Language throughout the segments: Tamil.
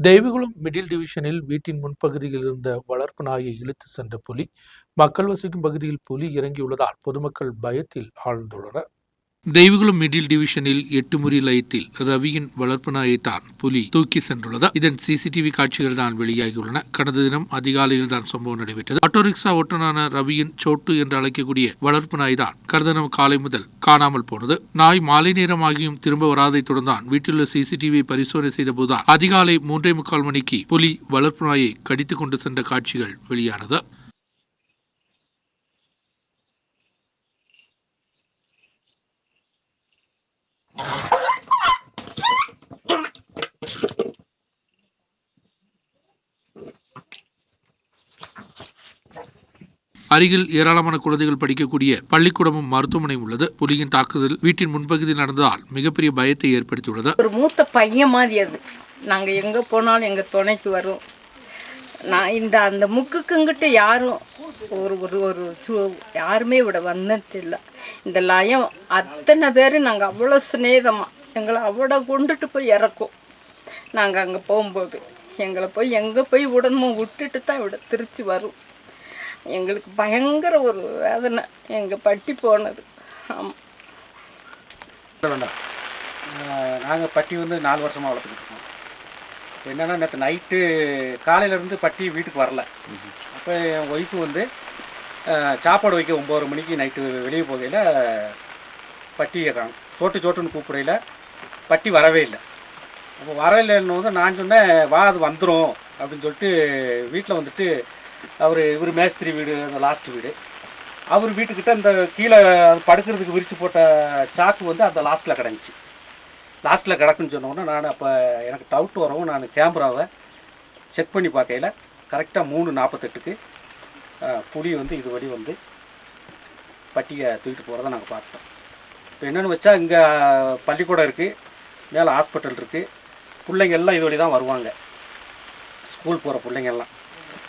தெய்வகுளம் மிடில் டிவிஷனில் வீட்டின் முன்பகுதியில் இருந்த வளர்ப்பு நாயை இழுத்து சென்ற புலி மக்கள் வசிக்கும் பகுதியில் புலி இறங்கியுள்ளதால் பொதுமக்கள் பயத்தில் ஆழ்ந்துள்ளனர். தெய்வகுளம் மிடில் டிவிஷனில் எட்டு முறி லயத்தில் ரவியின் வளர்ப்பு நாயைத்தான் புலி தூக்கி சென்றுள்ளது. இதன் சிசிடிவி காட்சிகள் தான் வெளியாகியுள்ளன. கடந்த தினம் அதிகாலையில் தான் சம்பவம் நடைபெற்றது. ஆட்டோ ரிக்ஷா ஓட்டுநரான ரவியின் சோட்டு என்று அழைக்கக்கூடிய வளர்ப்பு நாய் தான் கடந்த தினம் காலை முதல் காணாமல் போனது. நாய் மாலை நேரமாகியும் திரும்ப வராதை தொடர்ந்தான். வீட்டிலுள்ள சிசிடிவியை பரிசோதனை செய்தபோதுதான் அதிகாலை மூன்றே முக்கால் மணிக்கு புலி வளர்ப்பு நாயை கடித்துக் கொண்டு சென்ற காட்சிகள் வெளியானது. அருகில் ஏராளமான குழந்தைகள் படிக்கக்கூடிய பள்ளிக்கூடமும் மருத்துவமனையும் உள்ளது. புலியின் தாக்குதல் வீட்டின் முன்பகுதியில் நடந்ததால் மிகப்பெரிய பயத்தை ஏற்படுத்தியுள்ளது. ஒரு மூத்த பையன் மாதிரி அது. நாங்கள் எங்கே போனாலும் எங்கள் துணைக்கு வரும். நான் இந்த அந்த முக்குக்குங்கிட்ட யாரும் ஒரு ஒரு ஒரு யாருமே விட வந்தது இல்லை. இந்த லயம் அத்தனை பேர் நாங்கள் அவ்வளோ சிநேகமாக எங்களை அவ்வளோ கொண்டுட்டு போய் இறக்கும். நாங்கள் அங்கே போகும்போது எங்களை போய் எங்கே போய் விடணுமோ விட்டுட்டு தான் விட திருச்சி வரும். எங்களுக்கு பயங்கர ஒரு வேதனை. எங்கள் பட்டி போனது. ஆமாம் வேண்டாம் நாங்கள் பட்டி வந்து நாலு வருஷமாக வளர்த்துக்கிட்டு இருக்கோம். இப்போ என்னென்னா நேற்று நைட்டு காலையிலேருந்து பட்டி வீட்டுக்கு வரல. அப்போ என் ஒய்ஃபு வந்து சாப்பாடு வைக்க ஒம்பது மணிக்கு நைட்டு வெளியே போகையில் பட்டியை காணும் சோட்டு சோட்டுன்னு கூப்பிடையில பட்டி வரவே இல்லை. அப்போ வரலைன்னு வந்து நான் சொன்னேன் வா அது வந்துடும் அப்படின்னு சொல்லிட்டு வீட்டில் வந்துட்டு அவர் இவர் மேஸ்திரி வீடு அந்த லாஸ்ட் வீடு. அவர் வீட்டுக்கிட்ட இந்த கீழே அது படுக்கிறதுக்கு விரித்து போட்ட சாக்கு வந்து அந்த லாஸ்ட்டில் கிடந்துச்சு. லாஸ்ட்டில் கிடக்குன்னு சொன்னோன்னே நான் அப்போ எனக்கு டவுட் வரவும் நான் கேமராவை செக் பண்ணி பார்க்கையில் கரெக்டாக மூணு நாற்பத்தெட்டுக்கு புலி வந்து இது வழி வந்து பட்டியை தூக்கிட்டு போகிறத நாங்கள் பார்த்துட்டோம். இப்போ என்னென்னு வச்சா இங்கே பள்ளிக்கூடம் இருக்குது மேலே ஹாஸ்பிட்டல் இருக்குது பிள்ளைங்க எல்லாம் இது வழி தான் வருவாங்க ஸ்கூல் போகிற பிள்ளைங்கெல்லாம்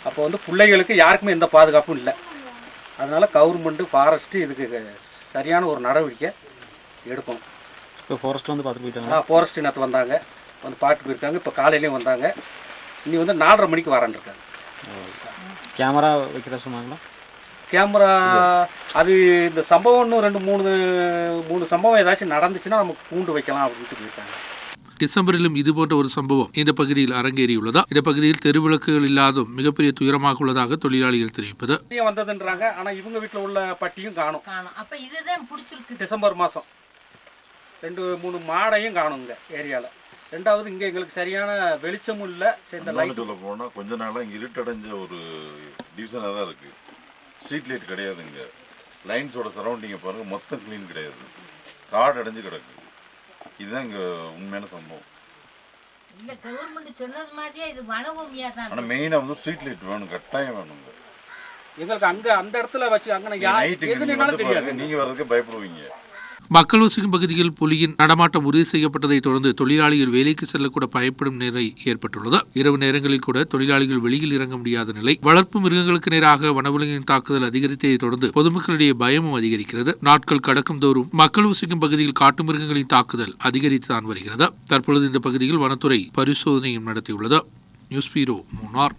அப்போ வந்து பிள்ளைங்களுக்கு யாருக்குமே எந்த பாதுகாப்பும் இல்லை. அதனால கவர்மெண்ட்டு ஃபாரஸ்ட்டு இதுக்கு சரியான ஒரு நடவடிக்கை எடுக்கணும். இப்போ ஃபாரஸ்ட் வந்து பார்த்து போயிட்டாங்க ஆ ஃபாரஸ்ட் நேற்று வந்தாங்க. வந்து பாட்டு போயிருக்காங்க. இப்போ காலையிலையும் வந்தாங்க. இனி வந்து நாலரை மணிக்கு வரேன் இருக்காங்க. கேமரா வைக்கிறதா சொன்னாங்களா? கேமரா அது இந்த சம்பவம் இன்னும் ரெண்டு மூணு மூணு சம்பவம் ஏதாச்சும் நடந்துச்சுன்னா நமக்கு கூண்டு வைக்கலாம் அப்படின்ட்டு போயிருக்காங்க. டிசம்பரிலும் இதுபோன்ற ஒரு சம்பவம் இந்த பகுதியில் அரங்கேறியுள்ளதா? இந்த பகுதியில் தெருவிளக்குகள் இல்லாதும் மிகப்பெரிய துயரமாக உள்ளதாக தொழிலாளிகள் தெரிவிப்பது. வந்ததுன்றாங்க. ஆனால் இவங்க வீட்டில் உள்ள பட்டியும் காணும். காணும். அப்போ இதுதான் பிடிச்சிருக்கு. டிசம்பர் மாதம் ரெண்டு மூணு மாடையும் காணும் இங்கே ஏரியாவில் ரெண்டாவது இங்கே எங்களுக்கு சரியான வெளிச்சமும் இல்லை. சேர்ந்த லைட் சொல்ல போனால் கொஞ்ச நாளாக இங்கே இருட்டடைஞ்ச ஒரு டிவிஷனாக தான் இருக்குது ஸ்ட்ரீட் லைட் கிடையாது இங்கே. லைன்ஸோட சரௌண்டிங்கை பாருங்கள் மொத்தம் க்ளீன் கிடையாது. காடு அடைஞ்சு கிடக்கு. இதுதான் இங்கே உண்மையான சம்பவம். இல்ல கவர்மெண்ட் சொன்னது மாதிரியே இது வனபூமியா தான். ஆனால் மெயினாக வந்து ஸ்ட்ரீட் லைட் வேணும் கட்டாயம் வேணுங்க எங்களுக்கு அங்கே அந்த இடத்துல வச்சு அங்கே நைட்டுக்கு நீங்கள் வர்றதுக்கு பயப்படுவீங்க. மக்கள் வசிக்கும் பகுதியில் புலியின் நடமாட்டம் உறுதி செய்யப்பட்டதை தொடர்ந்து தொழிலாளிகள் வேலைக்கு செல்லக்கூட பயப்படும் நிலை ஏற்பட்டுள்ளது. இரவு நேரங்களில் கூட தொழிலாளிகள் வெளியில் இறங்க முடியாத நிலை வளர்ப்பு மிருகங்களுக்கு நேராக வனவிலங்கின் தாக்குதல் அதிகரித்ததை தொடர்ந்து பொதுமக்களிடையே பயமும் அதிகரிக்கிறது. நாட்கள் கடக்கும் தோறும் மக்கள் வசிக்கும் பகுதியில் காட்டு மிருகங்களின் தாக்குதல் அதிகரித்துதான் வருகிறது. தற்பொழுது இந்த பகுதியில் வனத்துறை பரிசோதனையும் நடத்தியுள்ளது. நியூஸ் பீரோ மூணார்